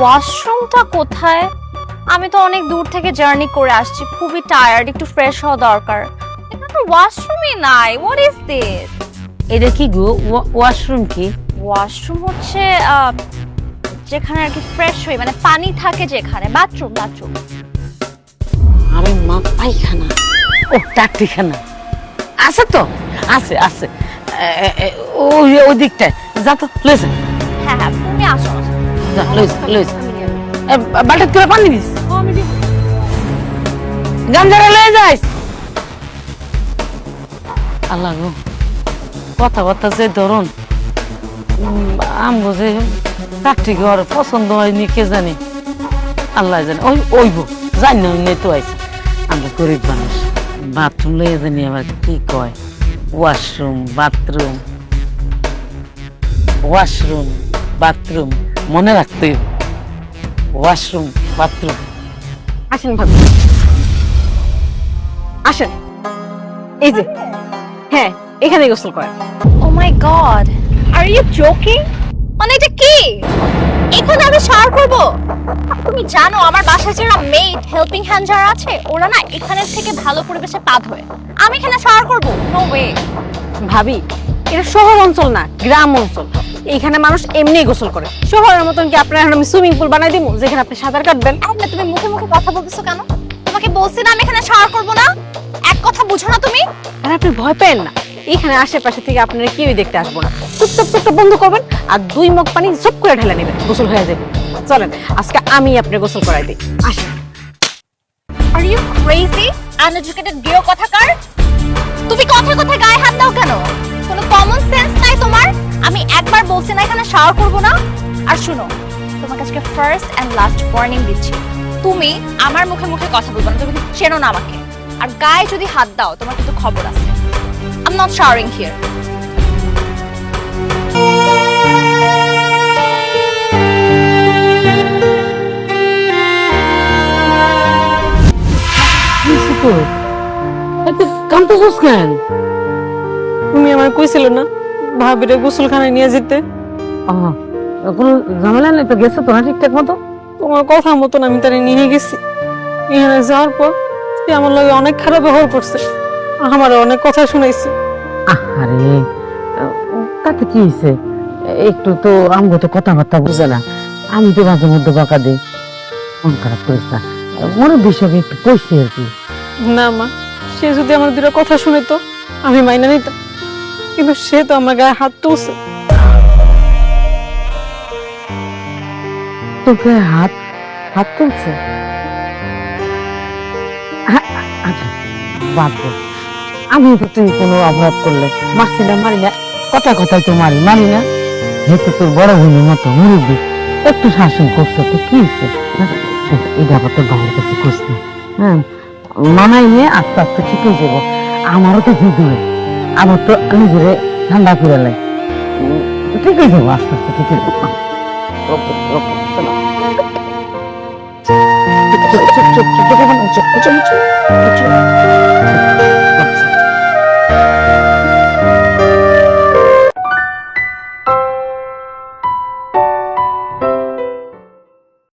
ওয়াশরুমটা কোথায়? আমি তো অনেক দূর থেকে জার্নি করে আসছি খুবই টায়ার্ড একটু ফ্রেশ হওয়া দরকার। তো ওয়াশরুমই নাই হোয়াট ইজ দিস এটা কি গো? ওয়াশরুম কি? ওয়াশরুম হচ্ছে যেখানে আর কি ফ্রেশ হই মানে পানি থাকে যেখানে বাথরুম বাথরুম আরে মা পায়খানা। ও টাকটিখানা আছে তো? আছে আছে। ওই ওই দিকটায়। যা তো লইছে হ্যাঁ হ্যাঁ তুমি আসো আসো। যা গো, কথাবার্তা যে ধরুন আমগো যে চাকরি ঘর পছন্দ হয়নি, কে জানি? আল্লাহ জানে, ওই, ওইব, জানি না তো আইছে। আমরা গরিব মানুষ, বাথরুম লয়ে জানি আবার কি কয়? Washroom, bathroom washroom, bathroom. মনে রাখতে ওয়াশরুম বাথরুম। আসেন ভাবি। আসেন। এই যে হ্যাঁ এখানে গোসল করেন। ও my god are you joking মানে এটা কি? এখানে আমি শাওয়ার করব। তুমি জানো আমার বাসায় যারা মেড হেল্পিং হ্যান্ড যারা আছে ওরা না এখানের থেকে ভালো পরিবেশে পা ধোয় আমি এখানে শাওয়ার করব? নো ওয়ে ভাবি এটা শহর অঞ্চল না গ্রাম অঞ্চল। এইখানে মানুষ এমনি গোসল করে। শহরের মতন কি আপনার এখন আমি সুইমিং পুল বানাই দিব যেখানে আপনি সাঁতার কাটবেন। আরে তুমি মুখে মুখে কথা বলতেছো কেন? তোমাকে বলছি না আমি এখানে শাওয়ার করব না। এক কথা বুঝো না তুমি। আর আপনি ভয় পেন না। এখানে আশেপাশে থেকে আপনারা কেউই দেখতে আসব না। চুপচাপ চুপচাপ বন্ধ করবেন আর দুই মগ পানি চুপ করে ঢেলে নেবেন। গোসল হয়ে যাবে। চলেন আজকে আমি আপনার গোসল করাই দিই। আসেন। আর ইউ ক্রেজি আনএডুকেটেড গিও কথাকার তুমি কথা কথা গায়ে হাত দাও কেন? কোনো কমন সেন্স আমি একবার বলছি না এখানে শাওয়ার করব না। আর শুনো, তোমাকে আজকে ফার্স্ট এন্ড লাস্ট ওয়ার্নিং দিচ্ছি। তুমি আমার মুখে মুখে কথা বলবে না, তুমি চেনো না আমাকে। আর গায়ে যদি হাত দাও, তোমার কিন্তু খবর আছে। আই নট শাওয়ারিং হিয়ার তুমি আমার কইছিল না? ভাবিরে গোসলখানায় নিয়ে যেতে। ও, কোনো ঝামেলা নেই তো? গেছে তো না ঠিকঠাক মতো? তোমার কথা মতন আমি তারে নিয়ে গেছি। এখানে যাওয়ার পর সে আমার লগে অনেক খারাপ ব্যবহার করছে। আমার অনেক কথা শুনাইছে। আরে তাতে কি হয়েছে একটু তো আমগো তো কথাবার্তা বুঝে না। আমি তো মাঝে মধ্যে বকা দিই। মন খারাপ করিস না। মনে বিষয়ে একটু কইছি আর কি। না মা সে যদি আমার দুটো কথা শুনে তো আমি মাইনা নিতাম। কিন্তু সে তো আমার গায়ে হাত তুলছে। তোকে হাত হাত তুলছে? আচ্ছা বাদ আমি তো তুই কোনো অপরাধ করলে। মারি না। কথা কথাই তো মারি মারি না। তোর বড় বোনের মতো মুরব্বী। একটু শাসন করছে তো কি হ্যাঁ? এই ব্যাপারটা ভালো কাছে করিস না। হ্যাঁ মানাই নিয়ে আস্তে আস্তে ঠিক হয়ে যাব। আমারও তো ভিডিও আমার তো নিজেরে ঠান্ডা করে লাই ঠিক হয়ে যাব আস্তে আস্তে ঠিক হয়ে যাব